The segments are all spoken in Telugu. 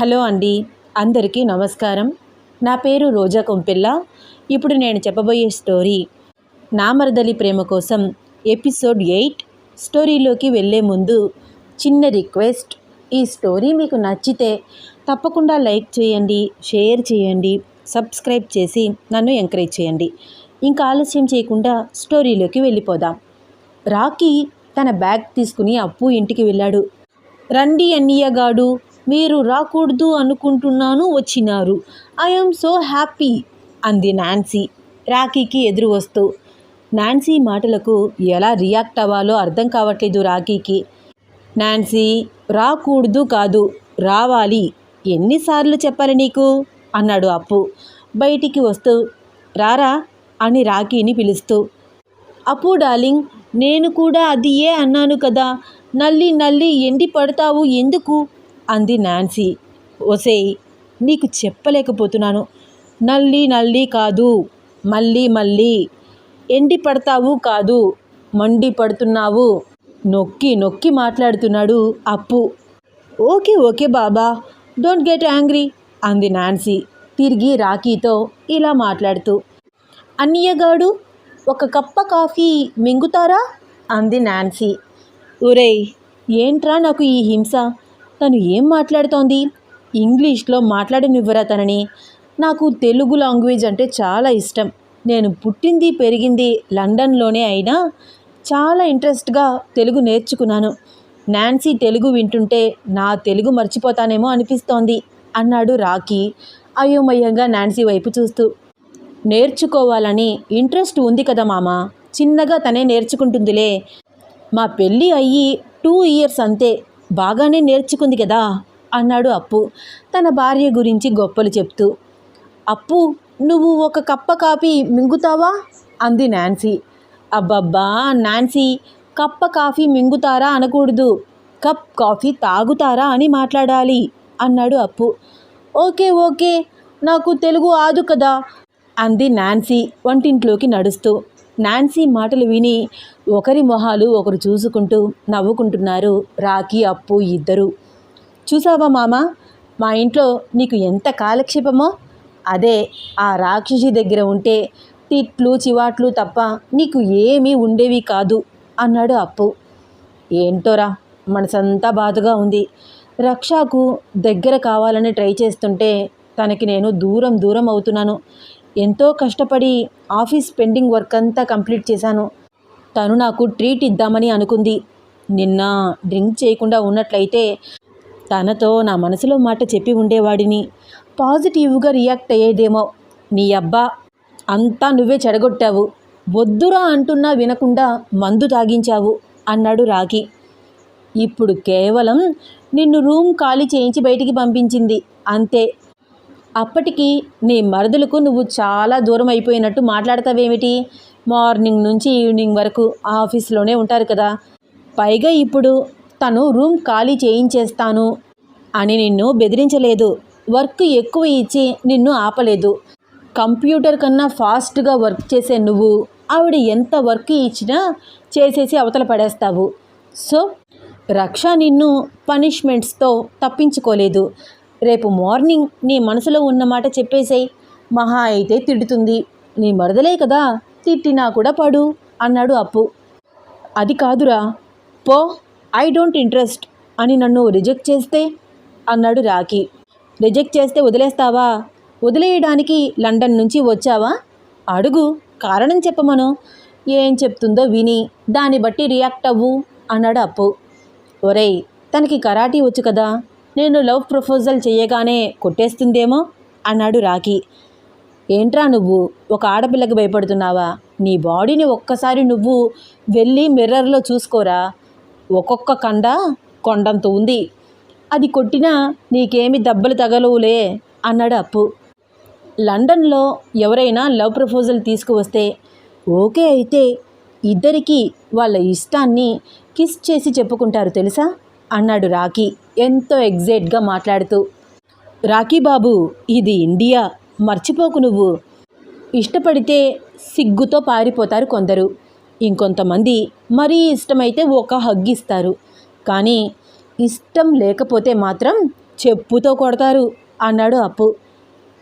హలో అండి అందరికీ నమస్కారం. నా పేరు రోజా కొంపిల్ల. ఇప్పుడు నేను చెప్పబోయే స్టోరీ నామరదలి ప్రేమ కోసం ఎపిసోడ్ ఎయిట్ స్టోరీలోకి వెళ్ళే ముందు చిన్న రిక్వెస్ట్. ఈ స్టోరీ మీకు నచ్చితే తప్పకుండా లైక్ చేయండి షేర్ చేయండి సబ్స్క్రైబ్ చేసి నన్ను ఎంకరేజ్ చేయండి. ఇంకా ఆలస్యం చేయకుండా స్టోరీలోకి వెళ్ళిపోదాం. రాకీ తన బ్యాగ్ తీసుకుని అప్పు ఇంటికి వెళ్ళాడు. రండి అన్నయ్యగాడు మీరు రాకూడదు అనుకుంటున్నాను వచ్చినారు. ఐఎమ్ సో హ్యాపీ అంది నాన్సీ. రాఖీకి ఎదురు వస్తూ నాన్సీ మాటలకు ఎలా రియాక్ట్ అవ్వాలో అర్థం కావట్లేదు రాఖీకి. నాన్సీ రాకూడదు కాదు రావాలి. ఎన్నిసార్లు చెప్పాలి నీకు? అన్నాడు అప్పు. బయటికి వస్తూ రారా అని రాఖీని పిలుస్తూ అప్పు డార్లింగ్ నేను కూడా అది ఏ అన్నాను కదా. నల్లి నల్లి ఎండి పడతావు ఎందుకు? అంది నాన్సీ. ఒసేయ్ నీకు చెప్పలేకపోతున్నాను. నల్లి నల్లి కాదు. మళ్ళీ మళ్ళీ. ఎండి పడతావు కాదు. మండి పడుతున్నావు. నొక్కి నొక్కి మాట్లాడుతున్నాడు అప్పు. ఓకే ఓకే బాబా. డోంట్ గెట్ యాంగ్రీ అంది నాన్సీ తిరిగి రాఖీతో ఇలా మాట్లాడుతూ. అన్నయ్యగాడు ఒక కప్ప కాఫీ మింగుతారా? అంది నాన్సీ. ఒరేయ్ ఏంట్రా నాకు ఈ హింస? తను ఏం మాట్లాడుతోంది? ఇంగ్లీష్లో మాట్లాడనివ్వరా తనని? నాకు తెలుగు లాంగ్వేజ్ అంటే చాలా ఇష్టం. నేను పుట్టింది పెరిగింది లండన్లోనే అయినా చాలా ఇంట్రెస్ట్గా తెలుగు నేర్చుకున్నాను. నాన్సీ తెలుగు వింటుంటే నా తెలుగు మర్చిపోతానేమో అనిపిస్తోంది అన్నాడు రాకీ అయోమయంగా నాన్సీ వైపు చూస్తూ. నేర్చుకోవాలని ఇంట్రెస్ట్ ఉంది కదా మామ చిన్నగా తనే నేర్చుకుంటుందిలే. మా పెళ్ళి అయ్యి టూ ఇయర్స్ అంతే బాగానే నేర్చుకుంది కదా అన్నాడు అప్పు. తన భార్య గురించి గొప్పలు చెప్తూ అప్పు నువ్వు ఒక కప్ప కాఫీ మింగుతావా? అంది నాన్సీ. అబ్బబ్బా నాన్సీ కప్ప కాఫీ మింగుతారా అనకూడదు. కప్ కాఫీ తాగుతారా అని మాట్లాడాలి అన్నాడు అప్పు. ఓకే ఓకే నాకు తెలుగు ఆదు కదా అంది నాన్సీ వంటింట్లోకి నడుస్తూ. నాన్సీ మాటలు విని ఒకరి మొహాలు ఒకరు చూసుకుంటూ నవ్వుకుంటున్నారు రాఖీ అప్పు ఇద్దరు. చూసావా మామ? మా ఇంట్లో నీకు ఎంత కాలక్షేపమో? అదే ఆ రాక్షసి దగ్గర ఉంటే తిట్లు చివాట్లు తప్ప నీకు ఏమీ ఉండేవి కాదు అన్నాడు అప్పు. ఏంటోరా మనసంతా బాధగా ఉంది. రక్షకు దగ్గర కావాలని ట్రై చేస్తుంటే తనకి నేను దూరం దూరం అవుతున్నాను. ఎంతో కష్టపడి ఆఫీస్ పెండింగ్ వర్క్ అంతా కంప్లీట్ చేశాను. తను నాకు ట్రీట్ ఇద్దామని అనుకుంది. నిన్న డ్రింక్ చేయకుండా ఉన్నట్లయితే తనతో నా మనసులో మాట చెప్పి ఉండేవాడిని. పాజిటివ్గా రియాక్ట్ అయ్యేదేమో. నీ అబ్బా అంతా నువ్వే చెడగొట్టావు. వద్దురా అంటున్నా వినకుండా మందు తాగించావు అన్నాడు రాఖీ. ఇప్పుడు కేవలం నిన్ను రూమ్ ఖాళీ చేయించి బయటికి పంపించింది. అంతే. అప్పటికి నీ మరదలకు నువ్వు చాలా దూరం అయిపోయినట్టు మాట్లాడతావేమిటి? మార్నింగ్ నుంచి ఈవినింగ్ వరకు ఆఫీస్లోనే ఉంటారు కదా. పైగా ఇప్పుడు తను రూమ్ ఖాళీ చేయించేస్తాను అని నిన్ను బెదిరించలేదు. వర్క్ ఎక్కువ ఇచ్చి నిన్ను ఆపలేదు. కంప్యూటర్ కన్నా ఫాస్ట్గా వర్క్ చేసే నువ్వు ఆవిడ ఎంత వర్క్ ఇచ్చినా చేసేసి అవతల పడేస్తావు. సో రక్ష నిన్ను పనిష్మెంట్స్తో తప్పించుకోలేదు. రేపు మార్నింగ్ నీ మనసులో ఉన్న మాట చెప్పేసేయ్. మహా అయితే తిడుతుంది. నీ మరదలే కదా. తిట్టినా కూడా పడు అన్నాడు అప్పు. అది కాదురా. పో ఐ డోంట్ ఇంట్రెస్ట్ అని నన్ను రిజెక్ట్ చేస్తే అన్నాడు రాకీ రిజెక్ట్ చేస్తే వదిలేస్తావా? వదిలేయడానికి లండన్ నుంచి వచ్చావా? అడుగు కారణం చెప్పమను. ఏం చెప్తుందో విని దాన్ని బట్టి రియాక్ట్ అవ్వు అన్నాడు అప్పు. ఒరేయ్ తనకి కరాటీ వచ్చు కదా. నేను లవ్ ప్రపోజల్ చేయగానే కొట్టేస్తుందేమో అన్నాడు రాకీ ఏంట్రా నువ్వు? ఒక ఆడపిల్లకి భయపడుతున్నావా? నీ బాడీని ఒక్కసారి నువ్వు వెళ్ళి మిర్రర్లో చూసుకోరా? ఒక్కొక్క కండ కొండంత ఉంది. అది కొట్టినా నీకేమి దెబ్బలు తగలవులే అన్నాడు అప్పు. లండన్లో ఎవరైనా లవ్ ప్రపోజల్ తీసుకువస్తే ఓకే అయితే ఇద్దరికీ వాళ్ళ ఇష్టాన్ని కిస్ చేసి చెప్పుకుంటారు తెలుసా? అన్నాడు రాకీ ఎంతో ఎగ్జైట్గా మాట్లాడుతూ. రాకీ బాబు ఇది ఇండియా. మర్చిపోకు నువ్వు. ఇష్టపడితే సిగ్గుతో పారిపోతారు కొందరు. ఇంకొంతమంది మరీ ఇష్టమైతే ఒక హగ్ ఇస్తారు కానీ ఇష్టం లేకపోతే మాత్రం చెప్పుతో కొడతారు అన్నాడు అప్పు.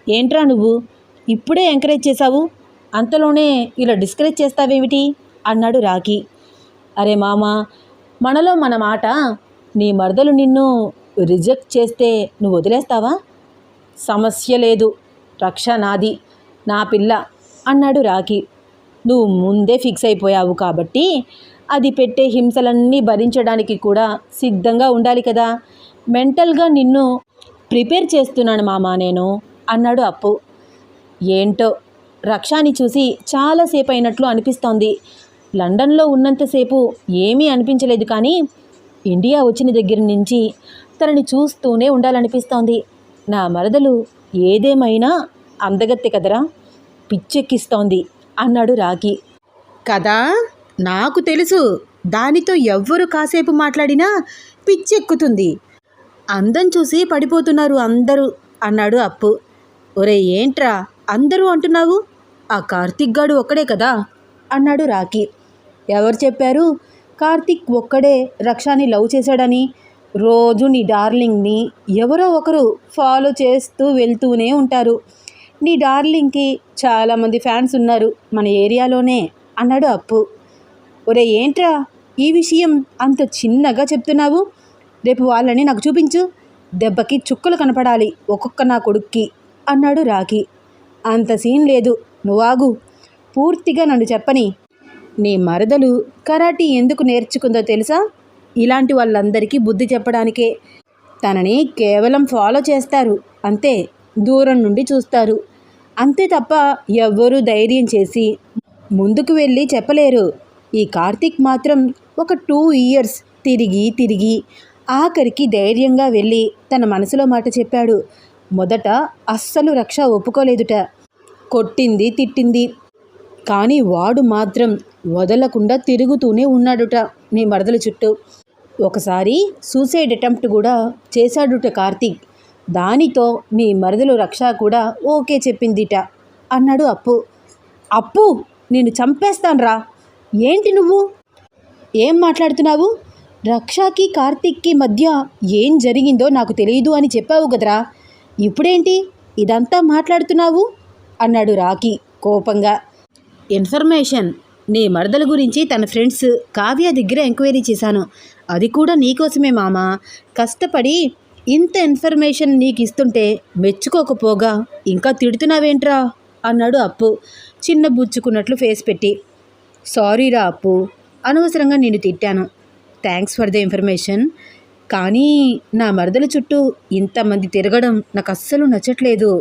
ఏంట్రా నువ్వు? ఇప్పుడే ఎంకరేజ్ చేశావు? అంతలోనే ఇలా డిస్కరేజ్ చేస్తావేమిటి? అన్నాడు రాఖి. అరే మామ మనలో మన మాట నీ మరదలు నిన్ను రిజెక్ట్ చేస్తే నువ్వు వదిలేస్తావా? సమస్య లేదు. రక్ష నాది నా పిల్ల అన్నాడు రాఖీ. నువ్వు ముందే ఫిక్స్ అయిపోయావు కాబట్టి అది పెట్టే హింసలన్నీ భరించడానికి కూడా సిద్ధంగా ఉండాలి కదా. మెంటల్గా నిన్ను ప్రిపేర్ చేస్తున్నాను మామా నేను అన్నాడు అప్పు. ఏంటో? రక్షాని చూసి చాలాసేపు అయినట్లు అనిపిస్తోంది. లండన్లో ఉన్నంతసేపు ఏమీ అనిపించలేదు కానీ ఇండియా వచ్చిన దగ్గర నుంచి తనని చూస్తూనే ఉండాలనిపిస్తోంది. నా మరదలు ఏదేమైనా అందగత్తె కదరా? పిచ్చెక్కిస్తోంది అన్నాడు రాకీ కదా? నాకు తెలుసు. దానితో ఎవ్వరు కాసేపు మాట్లాడినా పిచ్చెక్కుతుంది. అందం చూసి పడిపోతున్నారు అందరూ అన్నాడు అప్పు. ఒరే ఏంట్రా? అందరూ అంటున్నావు? ఆ కార్తిక్ గాడు ఒక్కడే కదా? అన్నాడు రాకీ ఎవరు చెప్పారు? కార్తిక్ ఒక్కడే రక్షాని లవ్ చేశాడని రోజు నీ డార్లింగ్ని ఎవరో ఒకరు ఫాలో చేస్తూ వెళ్తూనే ఉంటారు. నీ డార్లింగ్కి చాలామంది ఫ్యాన్స్ ఉన్నారు. మన ఏరియాలోనే అన్నాడు అప్పు. ఒరే ఏంట్రా ఈ విషయం అంత చిన్నగా చెప్తున్నావు? రేపు వాళ్ళని నాకు చూపించు. దెబ్బకి చుక్కలు కనపడాలి ఒక్కొక్క నా కొడుక్కి అన్నాడు రాఖీ. అంత సీన్ లేదు. నువ్వాగు పూర్తిగా నన్ను చెప్పని. నీ మరదలు కరాటీ ఎందుకు నేర్చుకుందో తెలుసా? ఇలాంటి వాళ్ళందరికీ బుద్ధి చెప్పడానికే. తనని కేవలం ఫాలో చేస్తారు. అంతే దూరం నుండి చూస్తారు. అంతే తప్ప ఎవ్వరూ ధైర్యం చేసి ముందుకు వెళ్ళి చెప్పలేరు. ఈ కార్తీక్ మాత్రం ఒక టూ ఇయర్స్ తిరిగి తిరిగి ఆఖరికి ధైర్యంగా వెళ్ళి తన మనసులో మాట చెప్పాడు. మొదట అస్సలు రక్ష ఒప్పుకోలేదుట. కొట్టింది తిట్టింది. కానీ వాడు మాత్రం వదలకుండా తిరుగుతూనే ఉన్నాడుట నీ మరదల చుట్టూ. ఒకసారి సూసైడ్ అటెంప్ట్ కూడా చేశాడుట కార్తీక్. దానితో మీ మరదలు రక్ష కూడా ఓకే చెప్పిందిట అన్నాడు అప్పు. అప్పు నేను చంపేస్తాన్రా. ఏంటి నువ్వు? ఏం మాట్లాడుతున్నావు? రక్షకి కార్తీక్కి మధ్య ఏం జరిగిందో నాకు తెలియదు అని చెప్పావు కదరా. ఇప్పుడేంటి? ఇదంతా మాట్లాడుతున్నావు? అన్నాడు రాకీ కోపంగా. ఇన్ఫర్మేషన్ నీ మరదల గురించి తన ఫ్రెండ్స్ కావ్య దగ్గర ఎంక్వైరీ చేశాను. అది కూడా నీకోసమే మామ. కష్టపడి ఇంత ఇన్ఫర్మేషన్ నీకు ఇస్తుంటే మెచ్చుకోకపోగా ఇంకా తిడుతున్నావేంట్రా? అన్నాడు అప్పు. చిన్న బుచ్చుకున్నట్లు ఫేస్ పెట్టి. సారీరా అప్పు అనవసరంగా నేను తిట్టాను. Thanks for the information. కానీ నా మరదల చుట్టూ ఇంతమంది తిరగడం నాకు అస్సలు నచ్చట్లేదు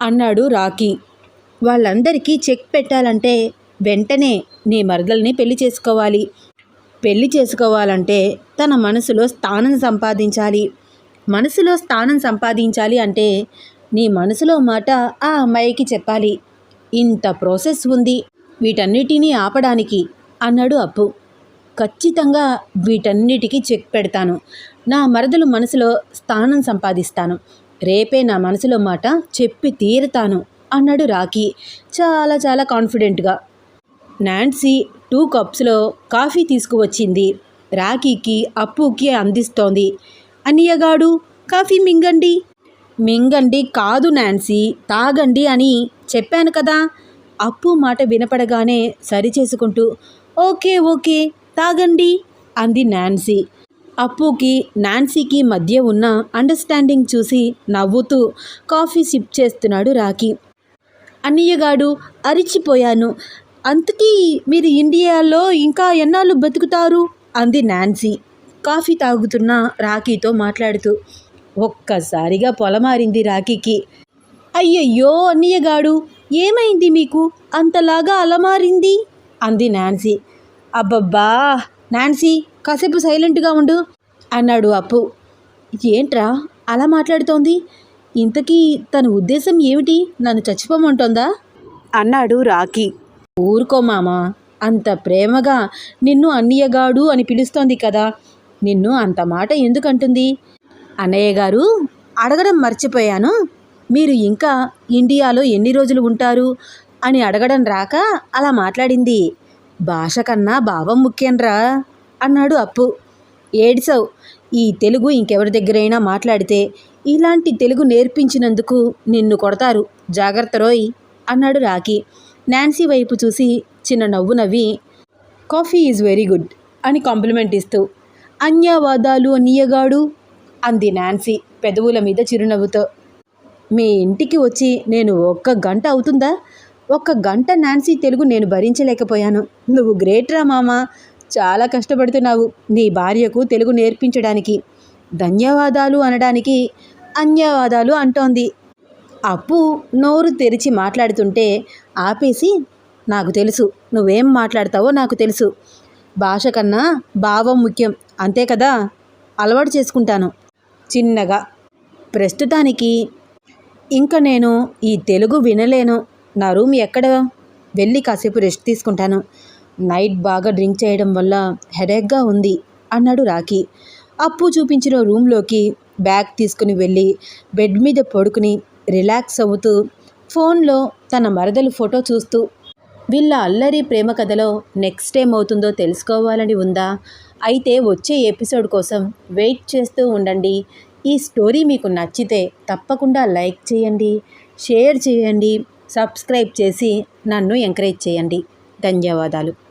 అన్నాడు రాకీ వాళ్ళందరికీ చెక్ పెట్టాలంటే వెంటనే నీ మరదల్ని పెళ్ళి చేసుకోవాలి. పెళ్ళి చేసుకోవాలంటే తన మనసులో స్థానం సంపాదించాలి. మనసులో స్థానం సంపాదించాలి అంటే నీ మనసులో మాట ఆ అమ్మాయికి చెప్పాలి. ఇంత ప్రాసెస్ ఉంది. వీటన్నిటినీ ఆపడానికి అన్నాడు అప్పు. ఖచ్చితంగా వీటన్నిటికీ చెక్ పెడతాను. నా మరదలు మనసులో స్థానం సంపాదిస్తాను. రేపే నా మనసులో మాట చెప్పి తీరుతాను అన్నాడు రాకీ చాలా చాలా కాన్ఫిడెంట్గా. నాన్సీ టూ కప్స్లో కాఫీ తీసుకువచ్చింది. రాఖీకి అప్పుకి అందిస్తోంది. అన్నయ్యగాడు కాఫీ మింగండి. మింగండి కాదు నాన్సీ తాగండి అని చెప్పాను కదా. అప్పు మాట వినపడగానే సరిచేసుకుంటూ ఓకే ఓకే తాగండి అంది నాన్సీ. అప్పుకి నాన్సీకి మధ్య ఉన్న అండర్స్టాండింగ్ చూసి నవ్వుతూ కాఫీ సిప్ చేస్తున్నాడు రాకీ అన్నయ్యగాడు అరిచిపోయాను. అంతకీ మీరు ఇండియాలో ఇంకా ఎన్నాళ్ళు బతుకుతారు? అంది నాన్సీ. కాఫీ తాగుతున్న రాఖీతో మాట్లాడుతూ ఒక్కసారిగా పొలమారింది రాఖీకి. అయ్యయ్యో అన్నయ్యగాడు ఏమైంది మీకు? అంతలాగా అలమారింది? అంది నాన్సీ. అబ్బబ్బా నాన్సీ కాసేపు సైలెంట్గా ఉండు అన్నాడు అప్పు. ఏంట్రా అలా మాట్లాడుతోంది? ఇంతకీ తన ఉద్దేశం ఏమిటి? నన్ను చచ్చిపోమంటోందా? అన్నాడు రాకీ ఊరుకో మామ అంత ప్రేమగా నిన్ను అన్నయ్యగాడు అని పిలుస్తోంది కదా నిన్ను అంత మాట ఎందుకంటుంది? అన్నయ్య గారు అడగడం మర్చిపోయాను మీరు ఇంకా ఇండియాలో ఎన్ని రోజులు ఉంటారు? అని అడగడం రాక అలా మాట్లాడింది. భాష కన్నా భావం ముఖ్యంరా అన్నాడు అప్పు. ఏడ్సవ్ ఈ తెలుగు ఇంకెవరి దగ్గరైనా మాట్లాడితే ఇలాంటి తెలుగు నేర్పించినందుకు నిన్ను కొడతారు జాగ్రత్త రోయ్ అన్నాడు రాకీ నాన్సీ వైపు చూసి చిన్న నవ్వు నవ్వి కాఫీ ఈజ్ వెరీ గుడ్ అని కాంప్లిమెంట్ ఇస్తూ అన్యావాదాలు నీయగాడు అంది నాన్సీ పెదవుల మీద చిరునవ్వుతో. మీ ఇంటికి వచ్చి నేను ఒక్క గంట అవుతుందా? ఒక్క గంట నాన్సీ తెలుగు నేను భరించలేకపోయాను. నువ్వు గ్రేట్ రా మామ. చాలా కష్టపడుతున్నావు నీ భార్యకు తెలుగు నేర్పించడానికి. ధన్యవాదాలు అనడానికి అన్యవాదాలు అంటోంది. అప్పు నోరు తెరిచి మాట్లాడుతుంటే ఆపేసి నాకు తెలుసు. నువ్వేం మాట్లాడతావో నాకు తెలుసు. భాష కన్నా భావం ముఖ్యం. అంతే కదా? అలవాటు చేసుకుంటాను. చిన్నగా. ప్రస్తుతానికి ఇంకా నేను ఈ తెలుగు వినలేను. నా రూమ్ ఎక్కడ? వెళ్ళి కాసేపు రెస్ట్ తీసుకుంటాను. నైట్ బాగా డ్రింక్ చేయడం వల్ల హెడేక్గా ఉంది అన్నాడు రాకీ అప్పు చూపించిన రూమ్లోకి బ్యాగ్ తీసుకుని వెళ్ళి బెడ్ మీద పడుకుని రిలాక్స్ అవుతూ ఫోన్లో తన మరదలు ఫోటో చూస్తూ వీళ్ళ అల్లరి ప్రేమ కథలో నెక్స్ట్ టైం అవుతుందో తెలుసుకోవాలని ఉందా? అయితే వచ్చే ఎపిసోడ్ కోసం వెయిట్ చేస్తూ ఉండండి. ఈ స్టోరీ మీకు నచ్చితే తప్పకుండా లైక్ చేయండి షేర్ చేయండి సబ్స్క్రైబ్ చేసి నన్ను ఎంకరేజ్ చేయండి. ధన్యవాదాలు.